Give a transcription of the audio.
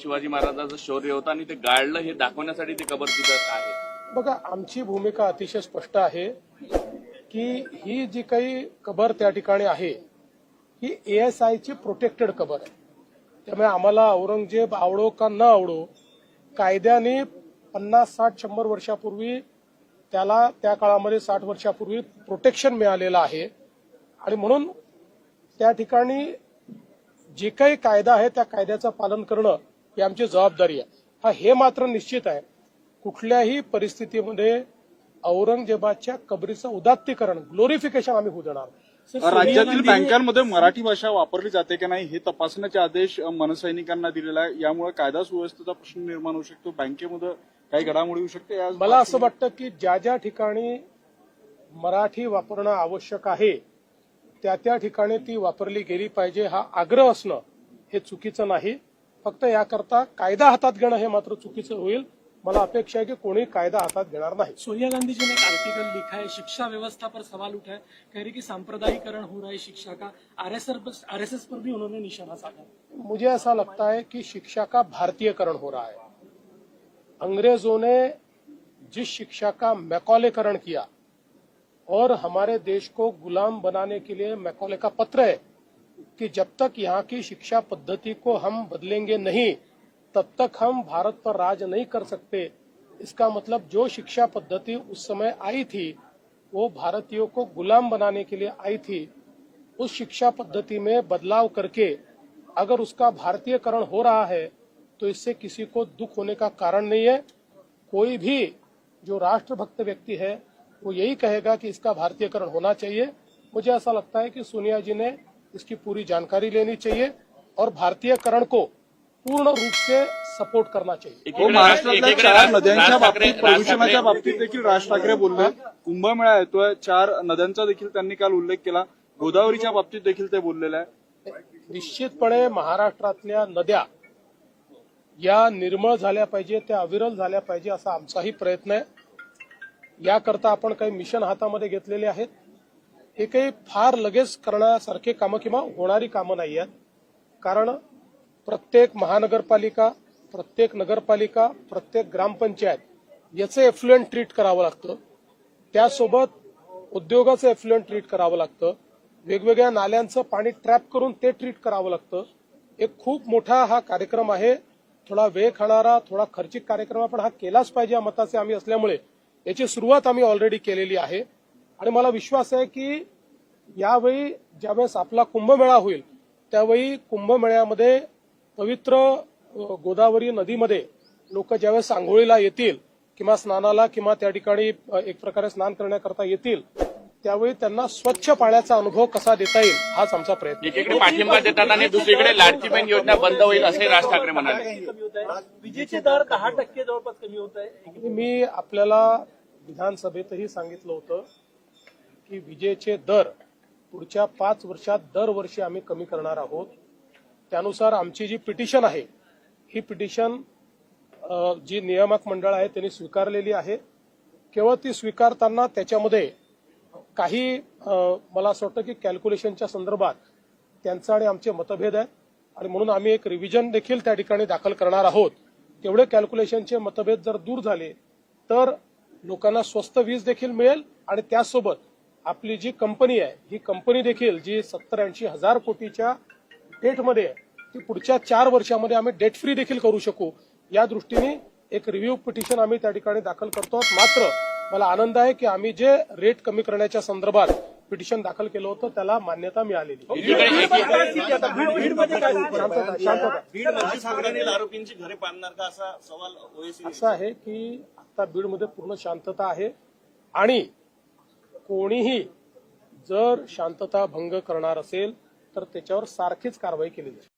शिवाजी महाराजांचं शौर्य होतं आणि ते गाळलं हे दाखवण्यासाठी ते कबर तिथं आहे बघा आमची भूमिका अतिशय स्पष्ट आहे की ही जी काही कबर त्या ठिकाणी आहे ही एएसआय ची प्रोटेक्टेड कबर आहे. त्यामुळे आम्हाला औरंगजेब आवडो का न आवडो कायद्याने पन्नास साठ शंभर वर्षापूर्वी त्याला त्या काळामध्ये साठ वर्षापूर्वी प्रोटेक्शन मिळालेलं आहे. आणि म्हणून त्या ठिकाणी जे काही कायदा आहे त्या कायद्याचं पालन करणं ही आमची जबाबदारी आहे. हा हे मात्र निश्चित आहे. कुठल्याही परिस्थितीमध्ये औरंगजेबाच्या कबरीचं उदात्तीकरण ग्लोरिफिकेशन आम्ही होऊ देणार नाही. राज्यातील बँकांमध्ये मराठी भाषा वापरली जाते का नाही हे तपासण्याचे आदेश मनसैनिकांना दिलेला आहे. यामुळे कायदा सुव्यवस्थेचा प्रश्न निर्माण होऊ शकतो. बँकेमध्ये काही घडामोडी होऊ शकते. या मला असं वाटतं की ज्या ज्या ठिकाणी मराठी वापरणं आवश्यक आहे त्या त्या ठिकाणी ती वापरली गेली पाहिजे हा आग्रह असणं हे चुकीचं नाही. फक्त याकरता कायदा हातात घेणं हे मात्र चुकीचं होईल. मला अपेक्षा है कि कोई कायदा हाथ घेणार नहीं. सोनिया गांधी जी ने एक आर्टिकल लिखा है शिक्षा व्यवस्था पर सवाल उठा है कह रही कि सांप्रदायिकरण हो रहा है शिक्षा का? आरएसएस आरएसएस पर भी उन्होंने निशाना साधा मुझे ऐसा लगता है कि शिक्षा का भारतीयकरण हो रहा है। अंग्रेजों ने जिस शिक्षा का मैकौलेकरण किया और हमारे देश को गुलाम बनाने के लिए मैकौले का पत्र है कि जब तक यहाँ की शिक्षा पद्धति को हम बदलेंगे नहीं, तब तक हम भारत पर राज नहीं कर सकते। इसका मतलब जो शिक्षा पद्धति उस समय आई थी, वो भारतीयों को गुलाम बनाने के लिए आई थी। उस शिक्षा पद्धति में बदलाव करके अगर उसका भारतीयकरण हो रहा है तो इससे किसी को दुख होने का कारण नहीं है। कोई भी जो राष्ट्रभक्त व्यक्ति है, वो यही कहेगा कि इसका भारतीयकरण होना चाहिए। मुझे ऐसा लगता है कि सोनिया जी ने इसकी पूरी जानकारी लेनी चाहिए और भारतीयकरण को पूर्ण रूप से सपोर्ट करना चाहिए। महाराष्ट्रातल्या चार नद्यांच्या बाबतीत प्रदूषणाच्या बाबतीत देखील राज ठाकरे बोलले. कुंभमेळा येतोय. चार नद्यांचा देखील त्यांनी काल उल्लेख केला. गोदावरीच्या बाबतीत देखील ते बोललेले आहे. निश्चितपणे महाराष्ट्रातल्या नद्या या निर्मळ झाल्या पाहिजे त्या अविरल झाल्या पाहिजे असा आमचाही प्रयत्न आहे. याकरता आपण काही मिशन हातामध्ये घेतलेले आहेत. हे काही फार लगेच करण्यासारखे कामं किंवा होणारी कामं नाही आहेत. कारण प्रत्येक महानगरपालिका प्रत्येक नगरपालिका प्रत्येक ग्रामपंचायत याचं एफ्लुएंट ट्रीट करावं लागतं. त्यासोबत उद्योगाचं एफ्लुएंट ट्रीट करावं लागतं. वेगवेगळ्या नाल्यांचं पाणी ट्रॅप करून ते ट्रीट करावं लागतं. एक खूप मोठा हा कार्यक्रम आहे. थोडा वेळ खाणारा थोडा खर्चिक कार्यक्रम पण हा केलाच पाहिजे या मताचे आम्ही असल्यामुळे याची सुरुवात आम्ही ऑलरेडी केलेली आहे. आणि मला विश्वास आहे की यावेळी ज्यावेळेस आपला कुंभमेळा होईल त्यावेळी कुंभमेळ्यामध्ये पवित्र गोदावरी नदीमध्ये लोक ज्यावेळेस आंघोळीला येतील किंवा स्नानाला किंवा त्या ठिकाणी एक प्रकारे स्नान करण्याकरता येतील त्यावेळी त्यांना स्वच्छ पाण्याचा अनुभव कसा देता येईल हाच आमचा प्रयत्न. एकीकडे पाठिंबा देतात आणि दुसरीकडे लाडकी बहीण योजना बंद होईल असे राज ठाकरे म्हणाले. विजेचे दर दहा टक्के जवळपास कमी होत आहे मी आपल्याला विधानसभेतही सांगितलं होतं की विजेचे दर पुढच्या पाच वर्षात दरवर्षी आम्ही कमी करणार आहोत. त्यानुसार आमची जी पिटिशन आहे ही पिटिशन जी नियामक मंडळ आहे त्यांनी स्वीकारलेली आहे. केवळ ती स्वीकारताना त्याच्यामध्ये काही मला असं वाटतं की कॅल्क्युलेशनच्या संदर्भात त्यांचं आणि आमचे मतभेद आहेत. आणि म्हणून आम्ही एक रिव्हिजन देखील त्या ठिकाणी दाखल करणार आहोत. तेवढे कॅल्क्युलेशनचे मतभेद जर दूर झाले तर लोकांना स्वस्त वीज देखील मिळेल आणि त्यासोबत आपली जी कंपनी आहे ही कंपनी देखील जी सत्तर ऐंशी हजार कोटीच्या डेटमध्ये आहे ती पुढच्या चार वर्षामध्ये आम्ही डेट फ्री देखील करू शकू. या दृष्टीने एक रिव्ह्यू पिटिशन आम्ही त्या ठिकाणी दाखल करतो. आहोत. मात्र मला आनंद आहे की आम्ही जे रेट कमी करण्याच्या संदर्भात पिटिशन दाखल केलं होतं त्याला मान्यता मिळालेली. ओएसी असं आहे की आता बीडमध्ये पूर्ण शांतता आहे. आणि कोणीही जर शांतता भंग करणार असेल तर त्याच्यावर सारखीच कारवाई केली जाईल.